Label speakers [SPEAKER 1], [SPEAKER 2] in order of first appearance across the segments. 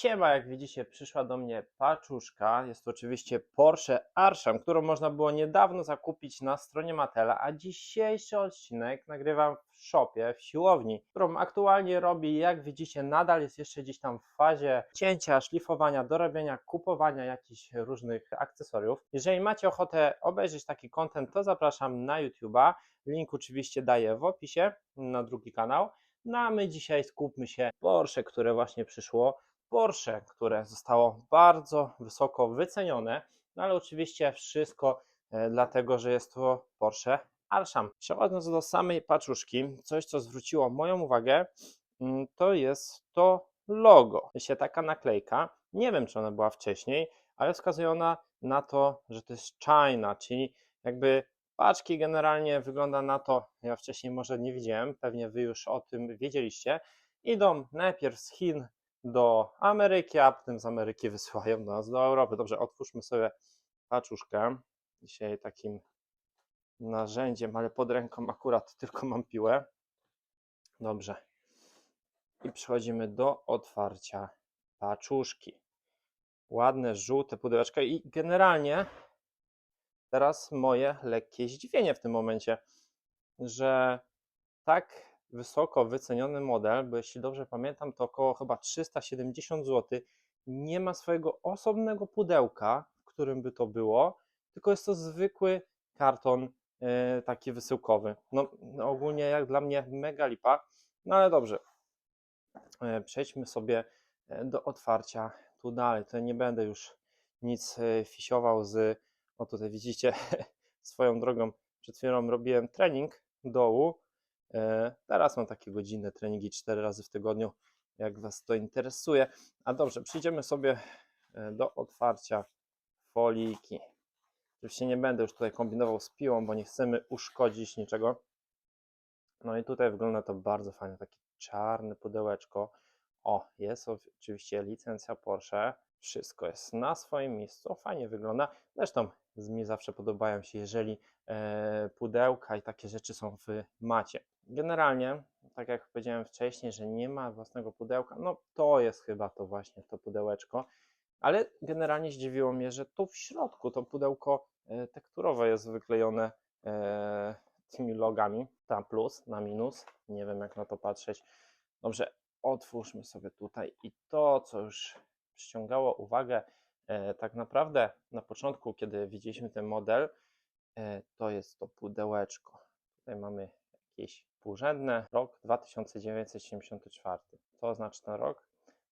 [SPEAKER 1] Siema, jak widzicie, przyszła do mnie paczuszka. Jest to oczywiście Porsche Arsham, którą można było niedawno zakupić na stronie Matela, a dzisiejszy odcinek nagrywam w shopie, w siłowni, którą aktualnie robi, jak widzicie, nadal jest jeszcze gdzieś tam w fazie cięcia, szlifowania, dorabiania, kupowania jakichś różnych akcesoriów. Jeżeli macie ochotę obejrzeć taki content, to zapraszam na YouTube'a. Link oczywiście daję w opisie na drugi kanał. No a my dzisiaj skupmy się Porsche, które właśnie przyszło. Porsche, które zostało bardzo wysoko wycenione, no ale oczywiście wszystko e, dlatego, że jest to Porsche Arsham. Przechodząc do samej paczuszki, coś co zwróciło moją uwagę, mm, to jest to logo. Jest taka naklejka, nie wiem czy ona była wcześniej, ale wskazuje ona na to, że to jest China, czyli jakby paczki generalnie wygląda na to, ja wcześniej może nie widziałem, pewnie wy już o tym wiedzieliście, idą najpierw z Chin do Ameryki, a potem z Ameryki wysyłają nas do Europy. Dobrze, otwórzmy sobie paczuszkę. Dzisiaj takim narzędziem, ale pod ręką akurat tylko mam piłę. Dobrze. I przechodzimy do otwarcia paczuszki. Ładne, żółte pudełeczko i generalnie teraz moje lekkie zdziwienie w tym momencie, że tak wysoko wyceniony model, bo jeśli dobrze pamiętam, to około chyba 370 zł, nie ma swojego osobnego pudełka, w którym by to było, tylko jest to zwykły karton e, taki wysyłkowy. No, no ogólnie jak dla mnie mega lipa, no ale dobrze. E, Przejdźmy sobie e, do otwarcia tu dalej. Tutaj nie będę już nic fisiował z, o tutaj widzicie, swoją drogą przed chwilą robiłem trening dołu, Teraz mam takie godzinne treningi 4 razy w tygodniu, jak Was to interesuje. A dobrze, przejdziemy sobie e, do otwarcia foliki. Oczywiście nie będę już tutaj kombinował z piłą, bo nie chcemy uszkodzić niczego. No i tutaj wygląda to bardzo fajnie, takie czarne pudełeczko. O, jest oczywiście licencja Porsche. Wszystko jest na swoim miejscu, fajnie wygląda. Zresztą mi zawsze podobają się, jeżeli e, pudełka i takie rzeczy są w macie. Generalnie, tak jak powiedziałem wcześniej, że nie ma własnego pudełka, no to jest chyba to właśnie to pudełeczko, ale generalnie zdziwiło mnie, że tu w środku to pudełko e, tekturowe jest wyklejone e, tymi logami, na plus, na minus, nie wiem jak na to patrzeć. Dobrze, otwórzmy sobie tutaj i to, co już przyciągało uwagę, e, tak naprawdę na początku, kiedy widzieliśmy ten model, e, to jest to pudełeczko. Tutaj mamy jakieś współrzędne, rok 2974. Co oznacza ten rok?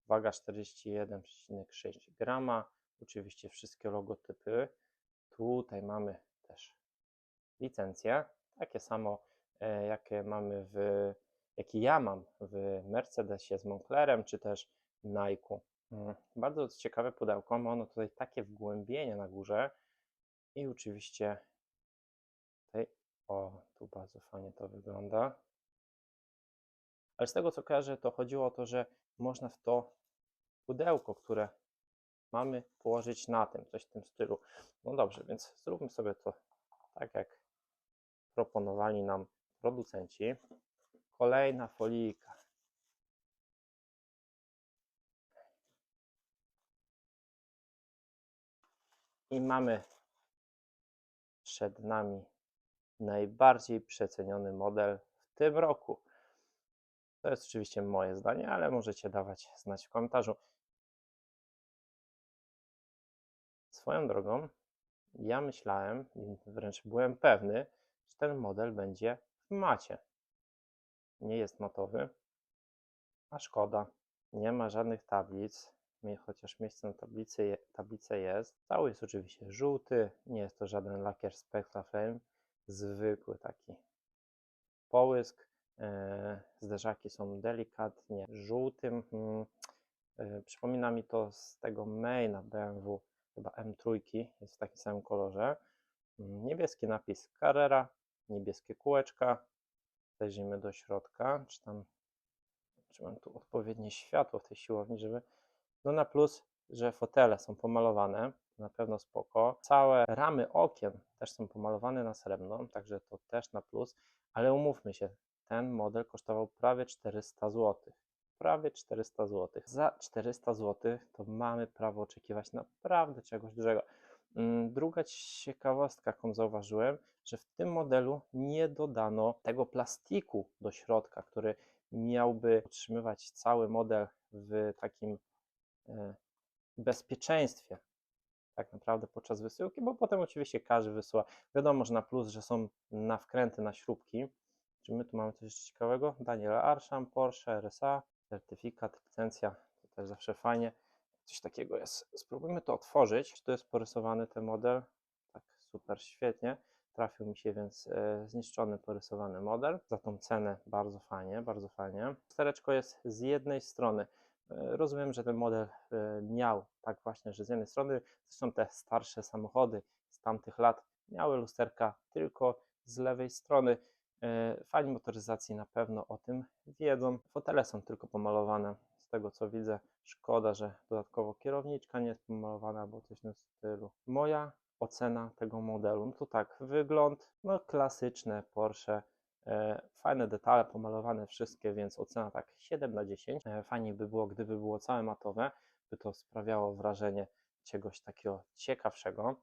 [SPEAKER 1] Waga 41,6 grama, oczywiście wszystkie logotypy. Tutaj mamy też licencje, takie samo e, jakie mamy w, jakie ja mam w Mercedesie z Monclerem, czy też Nike'u. Mm, Bardzo ciekawe pudełko, ma ono tutaj takie wgłębienie na górze i oczywiście tutaj, o, tu bardzo fajnie to wygląda. Ale z tego co kojarzę, to chodziło o to, że można w to pudełko, które mamy, położyć na tym, coś w tym stylu. No dobrze, więc zróbmy sobie to tak, jak proponowali nam producenci. Kolejna folijka. I mamy przed nami najbardziej przeceniony model w tym roku. To jest oczywiście moje zdanie, ale możecie dawać znać w komentarzu. Swoją drogą, ja myślałem, wręcz byłem pewny, że ten model będzie w macie. Nie jest matowy, a szkoda. Nie ma żadnych tablic, chociaż miejsce na tablicy, je- tablicę jest. Cały jest oczywiście żółty, nie jest to żaden lakier Spectra Flame, zwykły taki połysk. E, Zderzaki są delikatnie żółtym. mm, e, Przypomina mi to z tego maina BMW, chyba M3, jest w takim samym kolorze. Mm, Niebieski napis Carrera, niebieskie kółeczka. Zajrzyjmy do środka, czy tam czy mam tu odpowiednie światło w tej siłowni, żeby. No na plus, że fotele są pomalowane, na pewno spoko. Całe ramy okien też są pomalowane na srebrno, także to też na plus, ale umówmy się, ten model kosztował prawie 400 zł. prawie 400 zł. Za 400 zł to mamy prawo oczekiwać naprawdę czegoś dużego. Mm, Druga ciekawostka, jaką zauważyłem, że w tym modelu nie dodano tego plastiku do środka, który miałby utrzymywać cały model w takim bezpieczeństwie tak naprawdę podczas wysyłki, bo potem oczywiście każdy wysyła. Wiadomo, że na plus, że są na wkręty na śrubki. Czy my tu mamy coś jeszcze ciekawego? Daniela Arsham, Porsche, RSA, certyfikat, licencja, to też zawsze fajnie. Coś takiego jest. Spróbujmy to otworzyć. To jest porysowany ten model? Tak, super, świetnie. Trafił mi się więc e, zniszczony, porysowany model. Za tą cenę bardzo fajnie, bardzo fajnie. Stereczko jest z jednej strony. E, Rozumiem, że ten model e, miał tak właśnie, że z jednej strony, zresztą te starsze samochody z tamtych lat miały lusterka tylko z lewej strony. E, Fani motoryzacji na pewno o tym wiedzą. Fotele są tylko pomalowane, z tego co widzę. Szkoda, że dodatkowo kierowniczka nie jest pomalowana albo coś w tym stylu. Moja ocena tego modelu, no to tak, wygląd, no klasyczne Porsche, Fajne detale, pomalowane wszystkie, więc ocena tak 7 na 10. E, Fajnie by było, gdyby było całe matowe, by to sprawiało wrażenie czegoś takiego ciekawszego.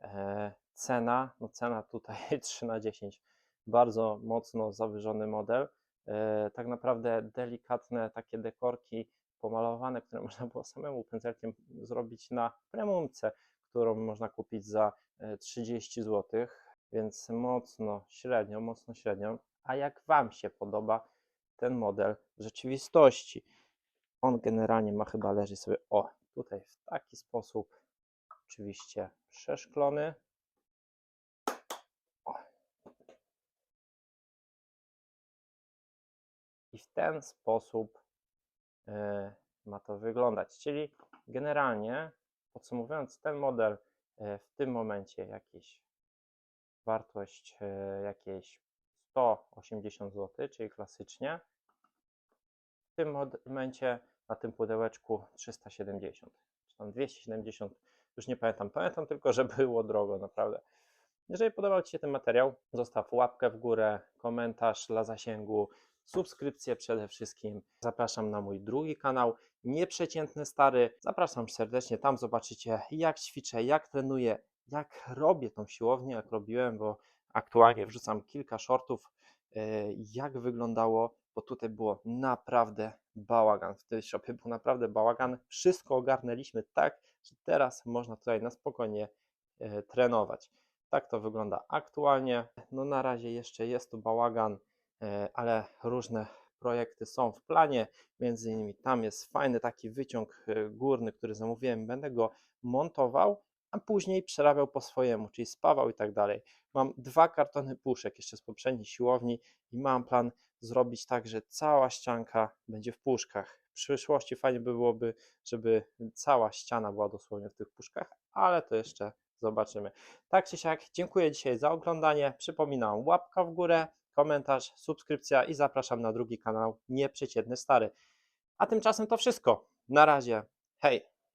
[SPEAKER 1] E, Cena, no cena tutaj 3 na 10. Bardzo mocno zawyżony model. E, Tak naprawdę delikatne takie dekorki pomalowane, które można było samemu pędzelkiem zrobić na premiumce, którą można kupić za e, 30 zł więc mocno średnio, mocno średnio. A jak Wam się podoba ten model rzeczywistości? On generalnie ma chyba leży sobie o tutaj w taki sposób, oczywiście przeszklony. O. I w ten sposób e, ma to wyglądać. Czyli generalnie podsumowując, ten model e, w tym momencie jakieś wartość e, jakieś 180 zł, czyli klasycznie. W tym momencie na tym pudełeczku 370, czy tam 270, już nie pamiętam. Pamiętam tylko, że było drogo, naprawdę. Jeżeli podobał Ci się ten materiał, zostaw łapkę w górę, komentarz dla zasięgu, subskrypcję przede wszystkim. Zapraszam na mój drugi kanał, Nieprzeciętny Stary. Zapraszam serdecznie, tam zobaczycie jak ćwiczę, jak trenuję, jak robię tą siłownię, jak robiłem, bo aktualnie wrzucam kilka shortów, e, jak wyglądało, bo tutaj było naprawdę bałagan. W tej shopie był naprawdę bałagan. Wszystko ogarnęliśmy tak, że teraz można tutaj na spokojnie e, trenować. Tak to wygląda aktualnie. No na razie jeszcze jest tu bałagan, e, ale różne projekty są w planie. Między innymi tam jest fajny taki wyciąg górny, który zamówiłem. Będę go montował, a później przerabiał po swojemu, czyli spawał i tak dalej. Mam dwa kartony puszek jeszcze z poprzedniej siłowni i mam plan zrobić tak, że cała ścianka będzie w puszkach. W przyszłości fajnie by byłoby, żeby cała ściana była dosłownie w tych puszkach, ale to jeszcze zobaczymy. Tak czy siak, dziękuję dzisiaj za oglądanie. Przypominam, łapka w górę, komentarz, subskrypcja i zapraszam na drugi kanał Nieprzeciętny Stary. A tymczasem to wszystko. Na razie. Hej!